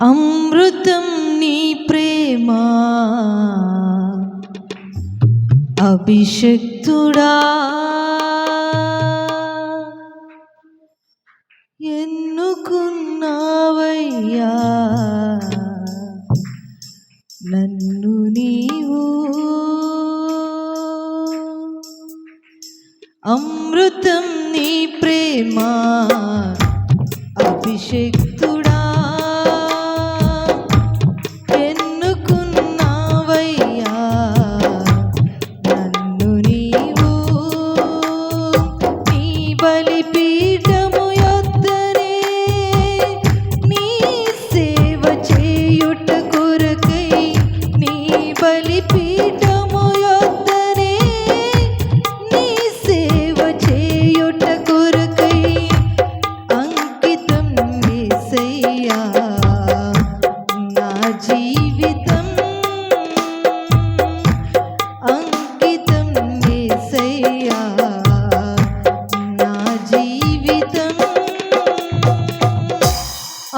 అమృతం నీ ప్రేమ. అభిషక్తుడా. ఎన్నుకున్నావయ్యా?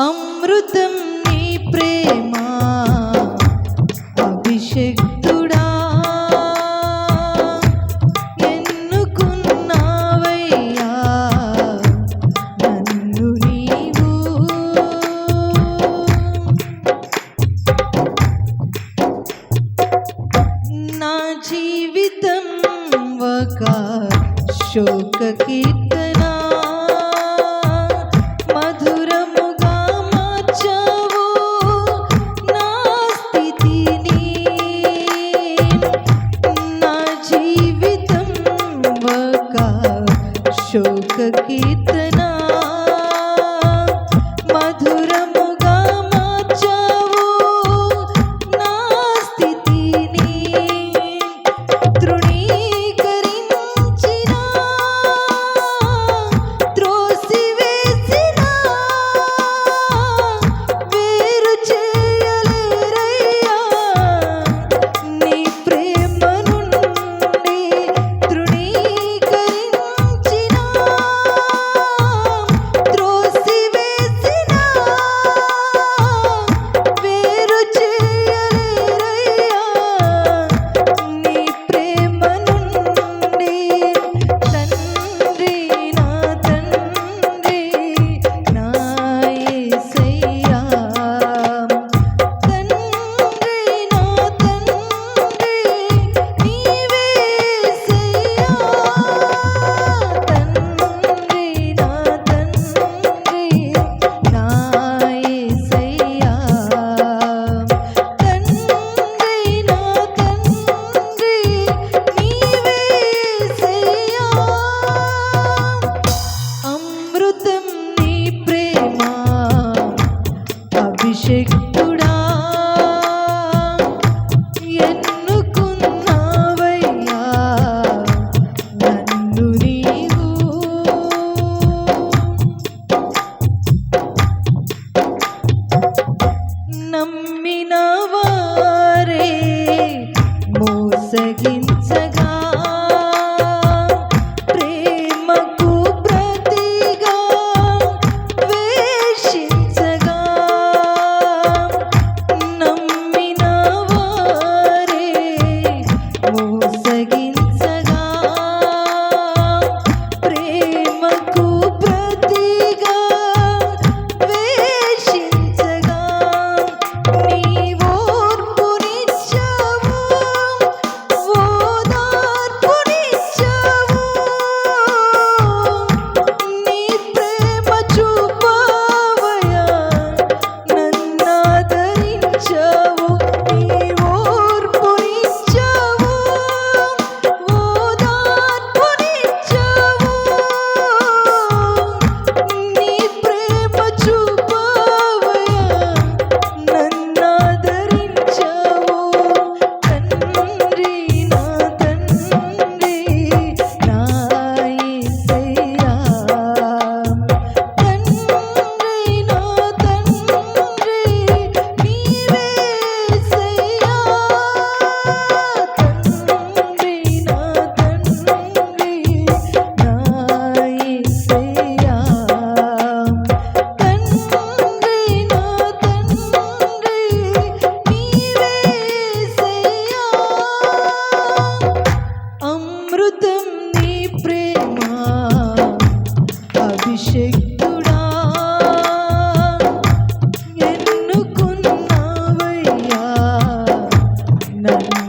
అమృతం నీ ప్రేమా అభిషేక్ నా జీవితం ఒక శోక కీర్త aşık Amen.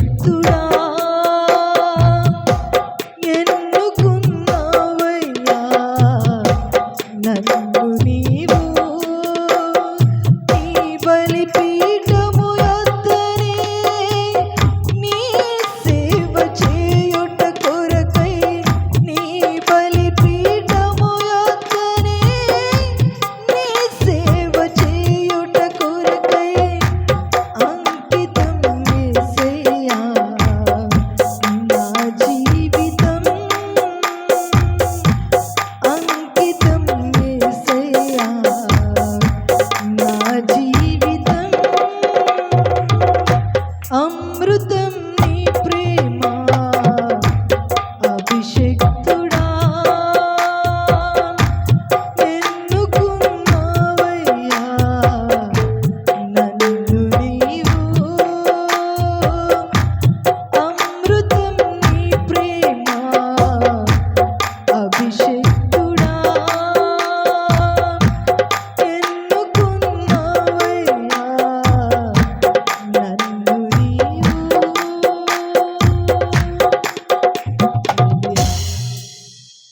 అభిషక్తుడా